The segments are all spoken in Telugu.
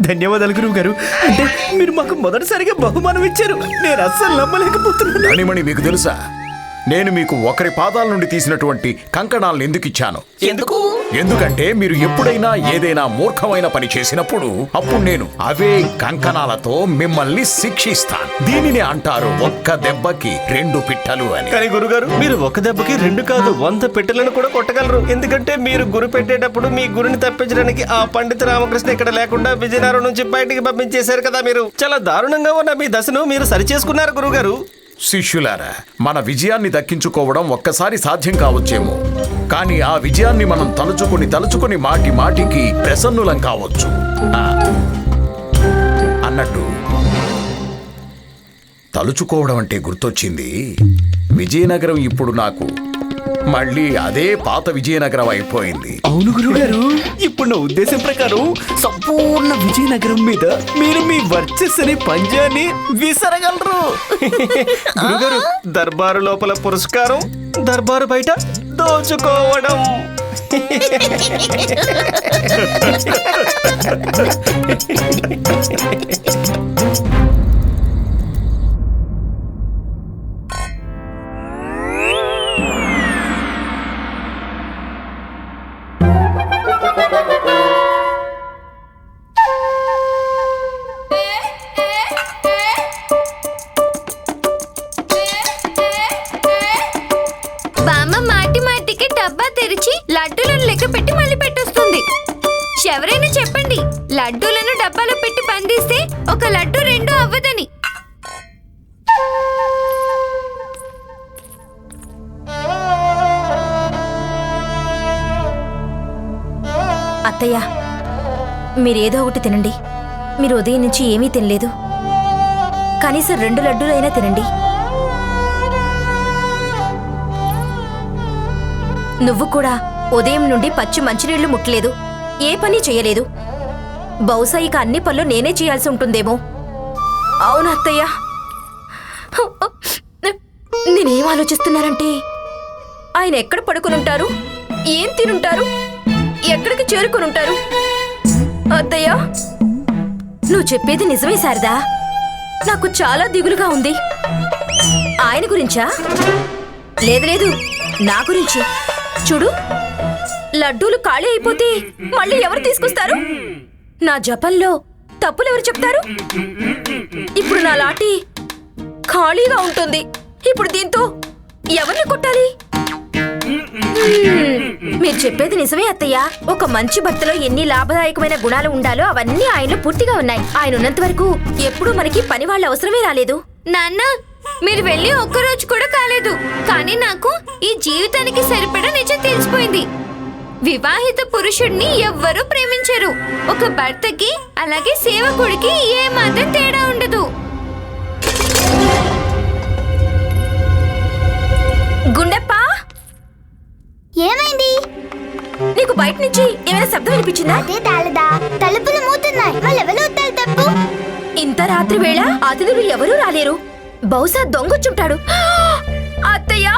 ధన్యవాదాలు గురువు గారు అంటే మీరు మాకు మొదటిసారిగా బహుమానం ఇచ్చారు. నేను అస్సలు నమ్మలేకపోతున్నాను. రాణిమణి మీకు తెలుసా? నేను మీకు ఒకరి పాదాల నుండి తీసినటువంటి కంకణాలను ఎందుకు ఇచ్చాను? ఎందుకు? ఎందుకంటే మీరు ఎప్పుడైనా ఏదైనా మూర్ఖమైన పని చేసినప్పుడు అప్పుడు నేను అవే కంకణాలతో మిమ్మల్ని శిక్షిస్తాను. దీనిని అంటారు ఒక్క దెబ్బకి రెండు పిట్టలు అని. కానీ గురుగారు మీరు ఒక దెబ్బకి రెండు కాదు వంద పెట్టెలను కూడా కొట్టగలరు. ఎందుకంటే మీరు గురి పెట్టేటప్పుడు మీ గురిని తప్పించడానికి ఆ పండిత రామకృష్ణ ఇక్కడ లేకుండా విజయనగరం నుంచి బయటికి పంపించేశారు కదా మీరు. చాలా దారుణంగా ఉన్న మీ దశను మీరు సరిచేసుకున్నారు గురుగారు. శిష్యులారా మన విజయాన్ని దక్కించుకోవడం ఒక్కసారి సాధ్యం కావచ్చేమో. కానీ ఆ విజయాన్ని మనం తలుచుకుని తలుచుకుని మాటి మాటికి ప్రసన్నులం కావచ్చు. అన్నట్టు తలుచుకోవడం అంటే గుర్తొచ్చింది. విజయనగరం ఇప్పుడు నాకు మళ్ళీ అదే పాత విజయనగరం అయిపోయింది. అవును గురుగారు ఇప్పుడు నా ఉద్దేశం ప్రకారం సంపూర్ణ విజయనగరం మీద మీరు మీ వర్చస్సుని పంజాన్ని విసరగలరు. గురుగారు దర్బారు లోపల పురస్కారం దర్బారు బయట దోచుకోవడం. అవ్వదని అత్తయ్య మీరేదో ఒకటి తినండి. మీరు ఉదయం నుంచి ఏమీ తినలేదు. కనీసం రెండు లడ్డూలైనా తినండి. నువ్వు కూడా ఉదయం నుండి పచ్చి మంచినీళ్ళు ముట్టలేదు. ఏ పని చేయలేదు. బహుశా ఇక అన్ని పనులు నేనే చేయాల్సి ఉంటుందేమో. అవును అత్తయ్య నేనేం ఆలోచిస్తున్నానంటే ఆయన ఎక్కడ పడుకునుంటారు? ఏం తినుంటారు? ఎక్కడికి చేరుకునుంటారు? అత్తయ్య నువ్వు చెప్పేది నిజమే శారదా. నాకు చాలా దిగులుగా ఉంది. ఆయన గురించా? లేదు లేదు నా గురించి. చూడు లడ్డూలు ఖాళీ అయిపోతే మళ్ళీ ఎవరు తీసుకొస్తారు? నా జపంలో తప్పులు ఎవరు చెప్తారు? ఇప్పుడు నా లాఠీ ఖాళీగా ఉంటుంది. ఇప్పుడు దీంతో ఎవరిని కొట్టాలి? మీరు చెప్పేది నిజమే అత్తయ్య. ఒక మంచి భర్తలో ఎన్ని లాభదాయకమైన గుణాలు ఉండాలో అవన్నీ ఆయనలో పూర్తిగా ఉన్నాయి. ఆయన ఉన్నంత వరకు ఎప్పుడూ మనకి పని వాళ్ళ అవసరమే రాలేదు. నాన్న మీరు వెళ్ళి ఒక్కరోజు కూడా కాలేదు. కానీ నాకు ఈ జీవితానికి సరిపడా నిజం తెలిసిపోయింది. వివాహిత పురుషుడిని ఎవ్వరూ ప్రేమించరు. ఒక భర్తకి అలాగే సేవకుడికి ఏ మాత్రం తేడా ఉండదు. గుండెప్ప! ఏమైంది? నీకు బయట నుంచి ఏమైనా శబ్దం వినిపించిందా? అదే తాళదా. తలుపులు మూతున్నాయి. వాళ్ళు ఎవరు వస్తారు తప్పు? ఇంత రాత్రి వేళ అతిథులు ఎవరూ రాలేరు. బహుశా దొంగొచ్చుంటాడు. అత్తయ్య!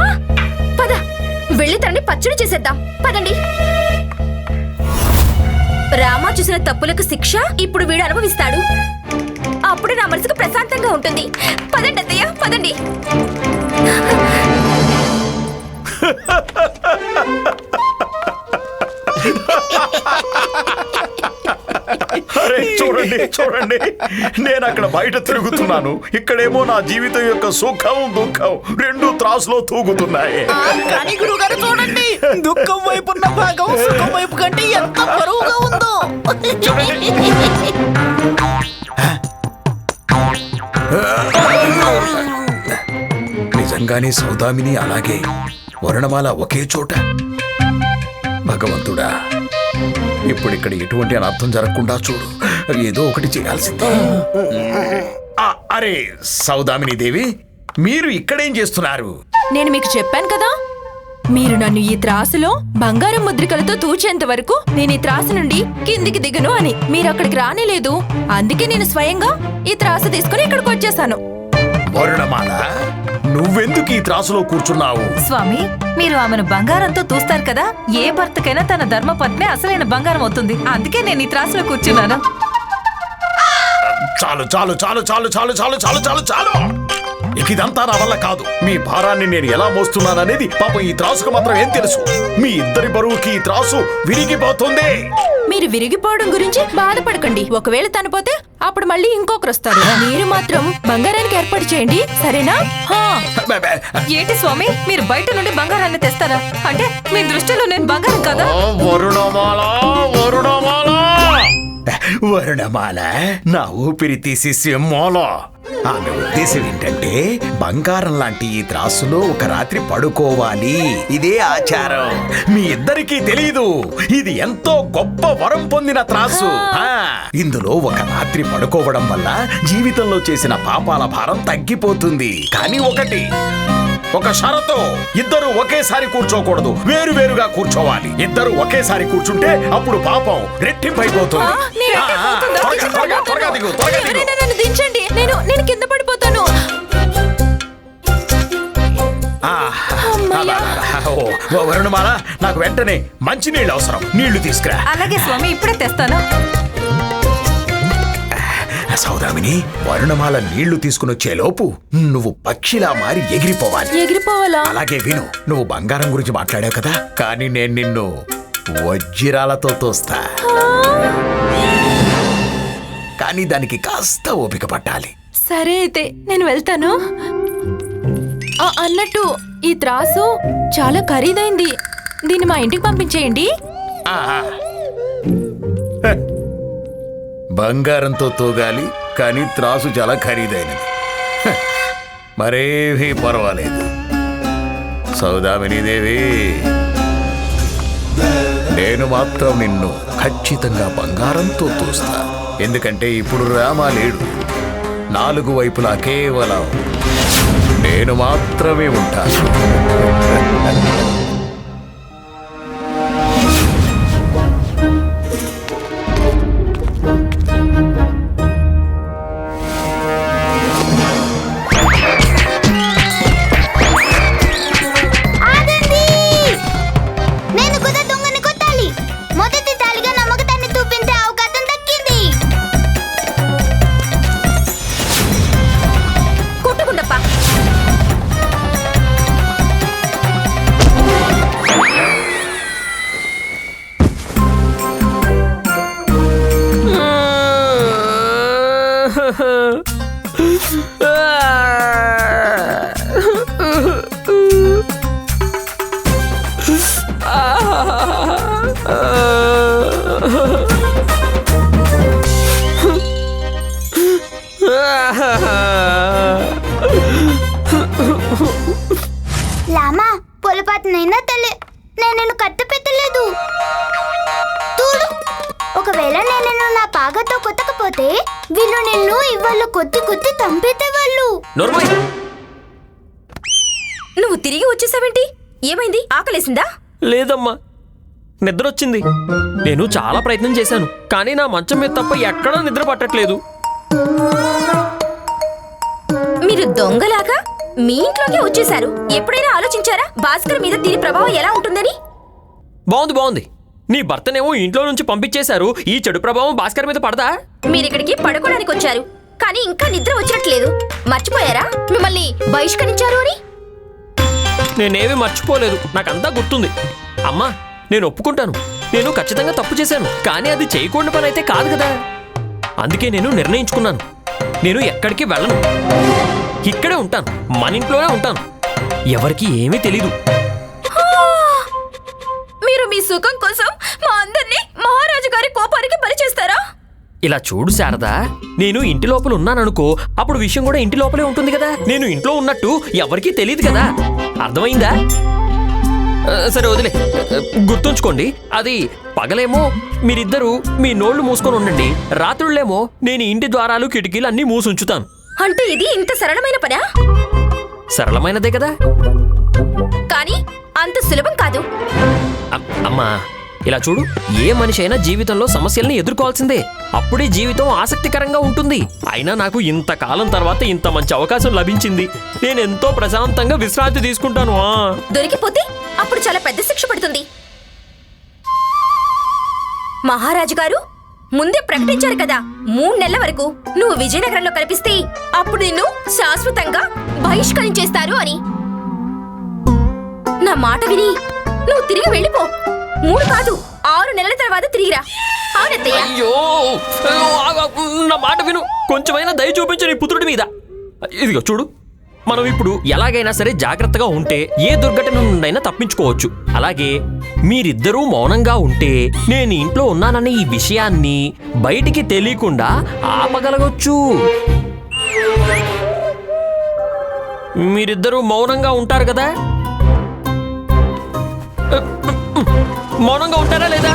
వెళ్ళి తనని పచ్చడి చేసేద్దాం. పదండి. రామ చూసిన తప్పులకు శిక్ష ఇప్పుడు వీడు అనుభవిస్తాడు. అప్పుడు నా మనసుకు ప్రశాంతంగా ఉంటుంది. పదండి అత్తయ్య పదండి. అరే చూడండి చూడండి. నేను అక్కడ బయట తిరుగుతున్నాను. ఇక్కడేమో నా జీవితం యొక్క సుఖం దుఃఖం రెండు త్రాసులో తూగుతున్నాయి. కానీ చూడండి. దుఃఖం వైపు ఉన్న భాగం సుఖం వైపు కంటే ఎంత బరువుగా ఉందో. నిజంగానే సౌదామిని అలాగే వర్ణమాల ఒకే చోట? భగవంతుడా ఇప్పుడు ఇక్కడ ఎటువంటి అనర్థం జరగకుండా చూడు. ఏదో ఒకటి చేయాల్సిందే. అరే సౌదామిని దేవి మీరు ఇక్కడేం చేస్తున్నారు? నేను మీకు చెప్పాను కదా మీరు నన్ను ఈ త్రాసులో బంగారం ముద్రికలతో తూచేంత వరకు నేను ఈ త్రాసు నుండి కిందికి దిగను అని. మీరు అక్కడికి రానేలేదు. అందుకే నేను స్వయంగా ఈ త్రాసు తీసుకుని ఇక్కడికి వచ్చేసాను. వరుణమాల నువ్వెందుకు ఈ త్రాసులో కూర్చున్నావు? స్వామి మీరు ఆమెను బంగారంతో చూస్తారు కదా ఏ భర్తకైనా తన ధర్మపత్ని అసలైన బంగారం అవుతుంది. అందుకే నేను ఈ త్రాసులో కూర్చున్నాను. చాలు చాలు చాలు చాలు చాలు చాలు చాలు చాలు చాలు. ఇక ఇదంతా నా వల్ల కాదు. మీ భారాన్ని నేను ఎలా మోస్తున్నాననేది పాపం ఈ త్రాసుకు మాత్రం ఏం తెలుసు. మీ ఇద్దరి బరువుకి ఈ త్రాసు విరిగిపోతుంది. మీరు విరిగిపోవడం గురించి బాధపడకండి. ఒకవేళ తను పోతే అప్పుడు మళ్ళీ ఇంకొకరు వస్తారు. మీరు మాత్రం బంగారానికి ఏర్పాటు చేయండి. సరేనా? హా. ఏంటి స్వామి? మీరు బయట నుండి బంగారాన్ని తెస్తారా? అంటే మీ దృష్టిలో నేను బంగారం కదా? ఓ, వరుణమాల వరుణమాల. వరుణమాల. నా ఊపిరి తీసి సింహోల. ఆమె ఉద్దేశం ఏంటంటే బంగారం లాంటి ఈ త్రాసులో ఒక రాత్రి పడుకోవాలి. ఇదే ఆచారం. మీ ఇద్దరికీ తెలీదు. ఇది ఎంతో గొప్ప వరం పొందిన త్రాసు. ఇందులో ఒక రాత్రి పడుకోవడం వల్ల జీవితంలో చేసిన పాపాల భారం తగ్గిపోతుంది. కానీ ఒకటి ఒక షరతు. ఇద్దరు ఒకేసారి కూర్చోకూడదు. వేరు వేరుగా కూర్చోవాలి. ఇద్దరు ఒకేసారి కూర్చుంటే అప్పుడు పాపం రెట్టింపైపోతుంది. దించండి. నేను నేను కింద పడిపోతాను. వరుణమాల నాకు వెంటనే మంచి నీళ్ళు అవసరం. నీళ్ళు తీసుకురా. అలాగే స్వామి ఇప్పుడే తెస్తాను. సౌదామిని వరుణమాల నీళ్ళు తీసుకుని వచ్చే లోపు నువ్వు పక్షిలా మారి ఎగిరిపోవాలి. ఎగిరిపోవాలా? అలాగే విను నువ్వు బంగారం గురించి మాట్లాడావు కదా? కానీ నేను నిన్ను వజ్రాలతో తోస్తా. కానీ దానికి కాస్త ఓపిక పట్టాలి. సరే అయితే నేను వెళ్తాను. ఆ, అన్నట్టు ఈ త్రాసు చాలా ఖరీదైంది. దీన్ని మా ఇంటికి పంపించేయండి. ఆహా. హ. బంగారంతో తోగాలి కానీ త్రాసు చాలా ఖరీదైనది. మరేమీ పర్వాలేదు. సౌదామినీదేవి నేను మాత్రం నిన్ను ఖచ్చితంగా బంగారంతో తోస్తా. ఎందుకంటే ఇప్పుడు రామ లేడు. నాలుగు వైపులా కేవలం నేను మాత్రమే ఉంటాను. ఏమైంది? ఆకలేసిందా? లేదమ్మా. నిద్ర వచ్చింది నేను చాలా ప్రయత్నం చేశాను కానీ నా మంచం మీద తప్ప ఎక్కడా నిద్ర పట్టట్లేదు. మీరు దొంగలాగా మీ ఇంట్లోకే వచ్చేశారు. ఎప్పుడైనా ఆలోచించారా? భాస్కర్ మీద దీని ప్రభావం ఎలా ఉంటుందని? బాగుంది బాగుంది. నీ భర్తనేమో ఇంట్లో నుంచి పంపించేశారు. ఈ చెడు ప్రభావం భాస్కర్ మీద పడదా? మీరిక్కడికి పడుకోవడానికి వచ్చారు కానీ ఇంకా నిద్ర వచ్చినట్లేదు. మర్చిపోయారా? మిమ్మల్ని బహిష్కరించారు అని? నేనేమీ మర్చిపోలేదు. నాకంతా గుర్తుంది. అమ్మా నేను ఒప్పుకుంటాను. నేను ఖచ్చితంగా తప్పు చేశాను. కానీ అది చేయకూడని పని అయితే కాదు కదా. అందుకే నేను నిర్ణయించుకున్నాను. నేను ఎక్కడికి వెళ్ళను. ఇక్కడే ఉంటాను. మన ఇంట్లోనే ఉంటాను. ఎవరికి ఏమీ తెలీదు. మీరు మీ సుఖం కోసం మా అందరినీ మహారాజు గారి కోపానికి బలి చేస్తారా? ఇలా చూడు శారదా నేను ఇంటి లోపల ఉన్నాననుకో అప్పుడు విషయం కూడా ఇంటి లోపలే ఉంటుంది కదా. నేను ఇంట్లో ఉన్నట్టు ఎవరికీ తెలియదు కదా. అర్థమైందా? సరే వదిలే. గుర్తుంచుకోండి అది పగలేమో మీరిద్దరూ మీ నోళ్ళు మూసుకొని ఉండండి. రాత్రుళ్ళేమో నేను ఇంటి ద్వారాలు కిటికీలు అన్నీ మూసుంచుతాను. అంటే ఇది ఇంత సరళమైన పనా? సరళమైనదే కదా? కానీ అంత సులభం కాదు. అమ్- అమ్మా ఇలా చూడు ఏ మనిషి అయినా జీవితంలో సమస్యల్ని ఎదుర్కోవాల్సిందే. అప్పుడే జీవితం ఆసక్తికరంగా ఉంటుంది. అయినా నాకు ఇంతకాలం తర్వాత ఇంత మంచి అవకాశం లభించింది. నేను ఎంతో ప్రశాంతంగా విశ్రాంతి తీసుకుంటాను ఆ. దొరికిపోతే అప్పుడు చాలా పెద్ద శిక్ష పడుతుంది. మహారాజు గారు ముందే ప్రకటించారు కదా మూడు నెలల వరకు నువ్వు విజయనగరంలో కనిపిస్తే అప్పుడు నిన్ను శాశ్వతంగా బహిష్కరించేస్తారు అని. నా మాట విని నువ్వు తిరిగి వెళ్ళిపో. మూడు కాదు ఆరు నెలల తర్వాత తిరిగిరా. అవునత్తయ్య అయ్యో నా మాట విను. కొంచెమైనా దయ చూపించు నీ పుత్రుడి మీద. ఇదిగో చూడు మనం ఇప్పుడు ఎలాగైనా సరే జాగ్రత్తగా ఉంటే ఏ దుర్ఘటన నుండైనా తప్పించుకోవచ్చు. అలాగే మీరిద్దరూ మౌనంగా ఉంటే నేను ఇంట్లో ఉన్నానన్న ఈ విషయాన్ని బయటికి తెలియకుండా ఆపగలగొచ్చు. మీరిద్దరూ మౌనంగా ఉంటారు కదా? మౌనంగా ఉంటారా లేదా?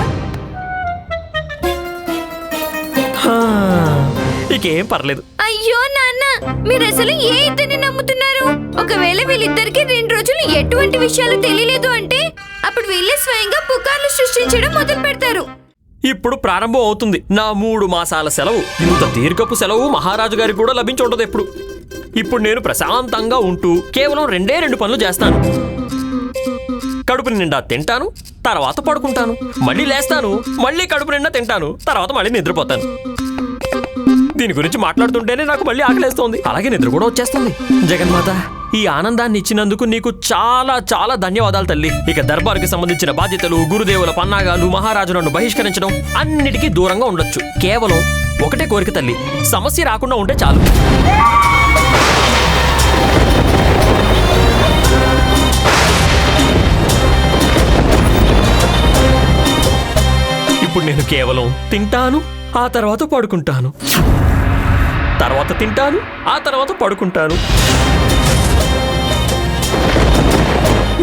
ఇకేం పర్లేదు. అయ్యో నాన్న మీరు అసలు ఏ ఇద్దరిని నమ్ముతున్నారు? ఒకవేళ వీళ్ళిద్దరికి రెండు రోజులు ఎటువంటి విషయాలు తెలియలేదు అంటే అప్పుడు వీళ్ళే స్వయంగా పుకార్లు సృష్టించడం మొదలు పెడతారు. ఇప్పుడు ప్రారంభం అవుతుంది. నా మూడు మాసాల సెలవు ఇంత దీర్ఘపు సెలవు మహారాజు గారికి కూడా లభించి ఉండదు ఎప్పుడు. ఇప్పుడు నేను ప్రశాంతంగా ఉంటూ కేవలం రెండే రెండు పనులు చేస్తాను. కడుపు నిండా తింటాను తర్వాత పడుకుంటాను. మళ్ళీ లేస్తాను మళ్ళీ కడుపు నిండా తింటాను తర్వాత మళ్ళీ నిద్రపోతాను. దీని గురించి మాట్లాడుతుంటేనే నాకు మళ్ళీ ఆకలేస్తోంది. అలాగే నిద్ర కూడా వచ్చేస్తుంది. జగన్మాత ఈ ఆనందాన్ని ఇచ్చినందుకు నీకు చాలా చాలా ధన్యవాదాలు తల్లి. ఇక దర్బారుకి సంబంధించిన బాధ్యతలు గురుదేవుల పన్నాగాలు మహారాజు నన్ను బహిష్కరించడం అన్నిటికీ దూరంగా ఉండొచ్చు. కేవలం ఒకటే కోరిక తల్లి. సమస్య రాకుండా ఉంటే చాలు. ఇప్పుడు నేను కేవలం తింటాను ఆ తర్వాత పడుకుంటాను. తర్వాత తింటాను ఆ తర్వాత పడుకుంటాను.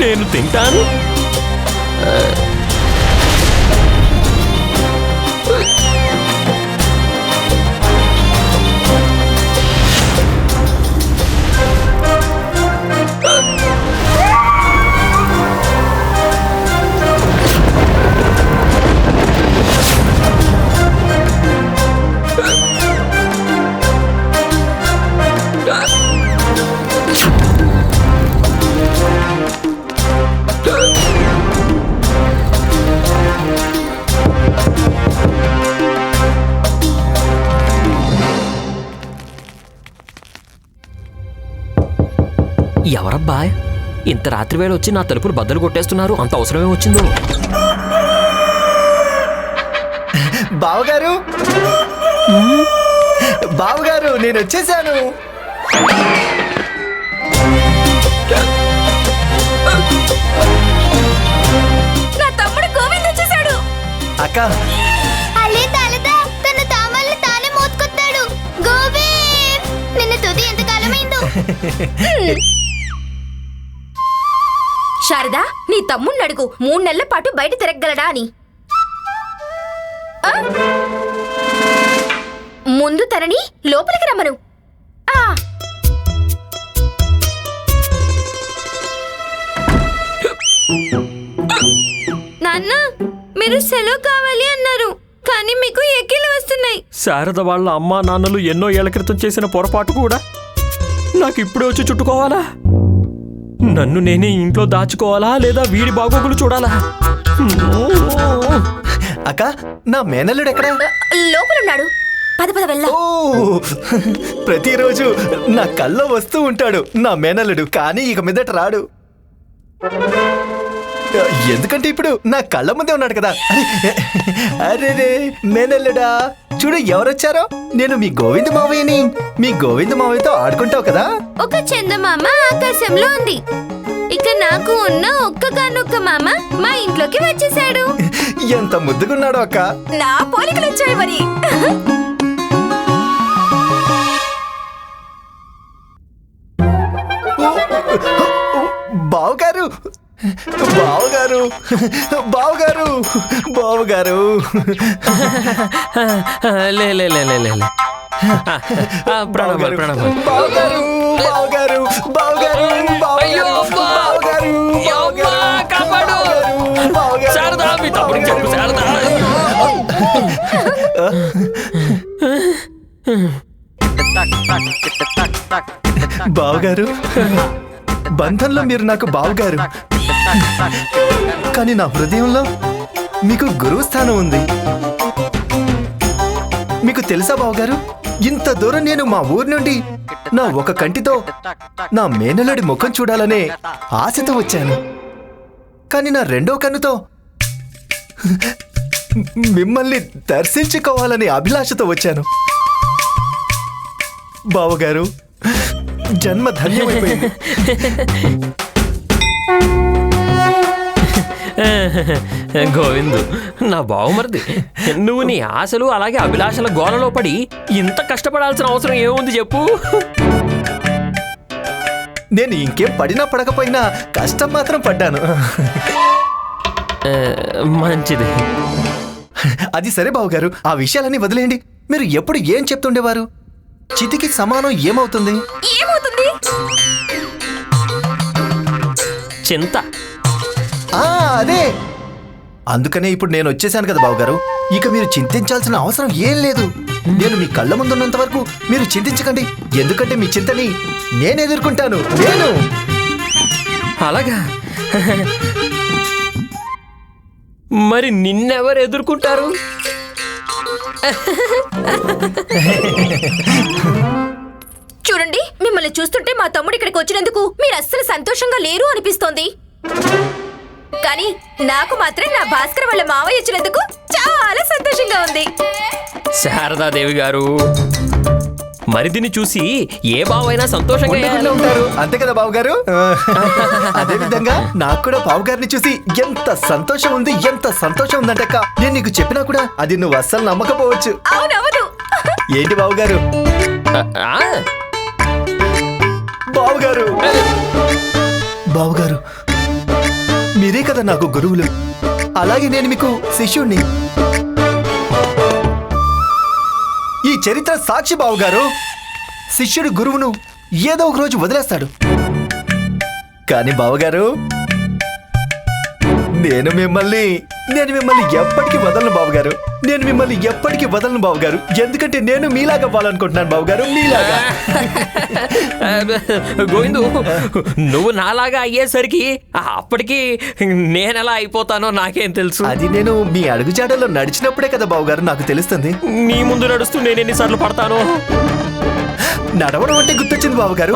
నేను తింటాను. ఎవరబ్బా? ఇంత రాత్రి వేళ వచ్చి నా తలుపులు బద్దలు కొట్టేస్తున్నారు. అంత అవసరమే వచ్చిందో? బావగారు? బావగారు నేను వచ్చేసాను. నా తమ్ముడు గోవింద్ వచ్చేసాడు. అక్క. అలే తాలదా తన తామల్ని తానే మోసుకొస్తాడు. గోవింద్ నిన్న తుది ఎంత కాలమైందో శారదా నీ తమ్ముణ్ణి అడుగు మూడు నెలల పాటు బయట తిరగలడా అని. ముందు తనని లోపలికి రమ్మను. నాన్న మీరు సెలవు కావాలి అన్నారు. కానీ మీకు ఎక్కిలు వస్తున్నాయి. శారద వాళ్ళ అమ్మా నాన్నలు ఎన్నో ఏళ్ళ క్రితం చేసిన పొరపాటు కూడా నాకు ఇప్పుడే వచ్చి చుట్టుకోవాలా? నన్ను నేనే ఇంట్లో దాచుకోవాలా లేదా వీడి బాగోగులు చూడాలా? అక్క నా మేనల్లుడు ఎక్కడ? లోపలున్నాడు. పద పద ప్రతిరోజు నా కల్లో వస్తూ ఉంటాడు నా మేనల్లుడు కానీ ఇక మీదట రాడు. ఎందుకంటే ఇప్పుడు నా కళ్ళ ముందే ఉన్నాడు కదా. అరే రే మేనల్లుడా చూడు ఎవరొచ్చారో? నేను మీ గోవింద మావయ్యని. మీ గోవింద మావయ్యతో ఆడుకుంటావు కదా? ఒక చందమామ ఆకాశంలో ఉంది. ఇక నాకు ఉన్న ఒక్కగానొక్క మామ మా ఇంట్లోకి వచ్చేసాడు. ఎంత ముద్దుగున్నాడో అక్క. నా పోలికలు వచ్చాయి మరి. బావగారు బావగారు బావగారు బావగారు. లే లే లే లే లే. ప్రణామాలు ప్రణామాలు బావగారు. బావగారు బావగారు అయ్యో, అమ్మా! బావగారు అమ్మా, కాపాడు! బావగారు. శారదా మీ తమ్ముడికి చెప్పు శారదా. బావగారు బంధంలో మీరు నాకు బావగారు. కానీ నా హృదయంలో మీకు గురువు స్థానం ఉంది. మీకు తెలుసా బావగారు? ఇంత దూరం నేను మా ఊరు నుండి నా ఒక కంటితో నా మేనలుడి ముఖం చూడాలనే ఆశతో వచ్చాను. కానీ నా రెండో కన్నుతో మిమ్మల్ని దర్శించుకోవాలనే అభిలాషతో వచ్చాను. బావగారు జన్మ ధన్యమైపోయింది గోవిందు నా బావుమరిది. నువ్వు నీ ఆశలు అలాగే అభిలాషల గోలలో పడి ఇంత కష్టపడాల్సిన అవసరం ఏముంది చెప్పు? నేను ఇంకేం పడినా పడకపోయినా కష్టం మాత్రం పడ్డాను. మంచిది. అది సరే బావగారు ఆ విషయాలన్నీ వదిలేయండి. మీరు ఎప్పుడు ఏం చెప్తుండేవారు? చితికి సమానం ఏమవుతుంది? ఏమవుతుంది? చింత. ఆ అదే. అందుకనే ఇప్పుడు నేను వచ్చేసాను కదా బావగారు. ఇక మీరు చింతించాల్సిన అవసరం ఏం లేదు. నేను మీ కళ్ళ ముందున్నంత వరకు మీరు చింతించకండి. ఎందుకంటే మీ చింతని నేను ఎదుర్కొంటాను. నేను. అలాగా. మరి నిన్నెవరు ఎదుర్కొంటారు? చూడండి మిమ్మల్ని చూస్తుంటే మా తమ్ముడు ఇక్కడికి వచ్చినందుకు మీరు అస్సలు సంతోషంగా లేరు అనిపిస్తోంది. కానీ నాకు మాత్రం నా భాస్కర్ వాళ్ళ మావయ్య వచ్చినందుకు చాలా సంతోషంగా ఉంది. శారదాదేవి గారు మరిదిని చూసి ఏ బావైనా సంతోషంగా ఉండకుండా వేయాలి. ఉంటారు. అంతే కదా బావగారు? అదే విధంగా నాకు కూడా బావగారిని చూసి ఎంత సంతోషం ఉంది ఎంత సంతోషం ఉందంటక్క నేను నీకు చెప్పినా కూడా అది నువ్వు అస్సలు నమ్మకపోవచ్చు. అవునవును. ఏంటి బావగారు? ఆ, బావగారు! బావగారు మీరే కదా నాకు గురువులు. అలాగే నేను మీకు శిష్యుణ్ణి. ఈ చరిత్ర సాక్షి బావగారు శిష్యుడు గురువును ఏదో ఒక రోజు వదిలేస్తాడు. కానీ బావగారు నేను మిమ్మల్ని నేను మిమ్మల్ని ఎప్పటికీ వదలను బావగారు. నేను మిమ్మల్ని ఎప్పటికీ వదలను బావగారు. ఎందుకంటే నేను మీలాగా అవ్వాలనుకుంటున్నాను బావగారు మీలాగా. గోవిందు నువ్వు నాలాగా అయ్యేసరికి అప్పటికి నేనెలా అయిపోతానో నాకేం తెలుసు. అది నేను మీ అడుగుజాడల్లో నడిచినప్పుడే కదా బావగారు నాకు తెలుస్తుంది. నీ ముందు నడుస్తూ నేను ఎన్నిసార్లు పడతాను? నడవడం అంటే గుర్తొచ్చింది బావగారు.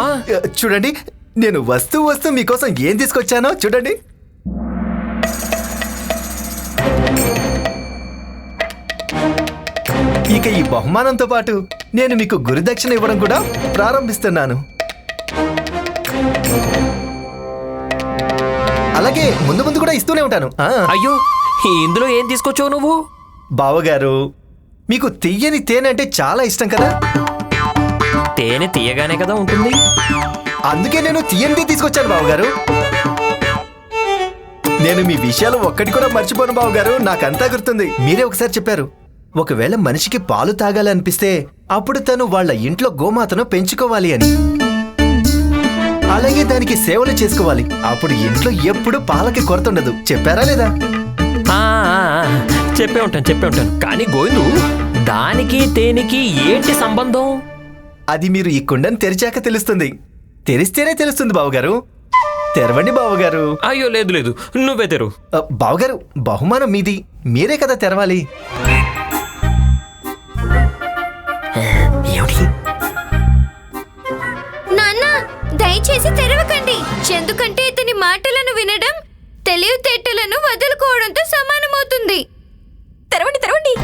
చూడండి నేను వస్తూ వస్తూ మీకోసం ఏం తీసుకొచ్చానో చూడండి. ఇక ఈ బహుమానంతో పాటు నేను మీకు గురుదక్షిణ ఇవ్వడం కూడా ప్రారంభిస్తున్నాను. అలాగే ముందు ముందు కూడా ఇస్తూనే ఉంటాను. ఆ, అయ్యో ఇందులో ఏం తీసుకొచ్చావు నువ్వు? బావగారు మీకు తీయని తేనె అంటే చాలా ఇష్టం కదా? తేనె తీయగానే కదా ఉంటుంది. అందుకే నేను తీయండి తీసుకొచ్చాను బావగారు. నేను మీ విషయాలు ఒక్కటి కూడా మర్చిపోను బావగారు నాకంతా గుర్తుంది. మీరే ఒకసారి చెప్పారు. ఒకవేళ మనిషికి పాలు తాగాలనిపిస్తే అప్పుడు తను వాళ్ళ ఇంట్లో గోమాతను పెంచుకోవాలి అని. అలాగే దానికి సేవలు చేసుకోవాలి. అప్పుడు ఇంట్లో ఎప్పుడు పాలకి కొరత ఉండదు. చెప్పారా లేదా? చెప్పే ఉంటాను చెప్పే ఉంటాను. కానీ గోవిందు దానికి తేనెకి ఏంటి సంబంధం? అది మీరు ఈ కుండను తెరిచాక తెలుస్తుంది. తెరిస్తేనే తెలుస్తుంది బావగారు. తెరవండి బావగారు. అయ్యో లేదు లేదు. నువ్వే తెరు. బావగారు బహుమానం మీది. మీరే కదా తెరవాలి. దయచేసి తెరవకండి. ఎందుకంటే ఇతని మాటలను వినడం తెలివితేటలను వదులుకోవడంతో సమానమవుతుంది. తెరవండి తెరవండి.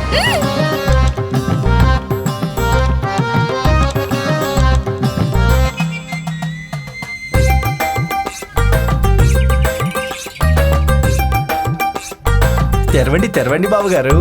తెరవండి తెరవండి బావగారు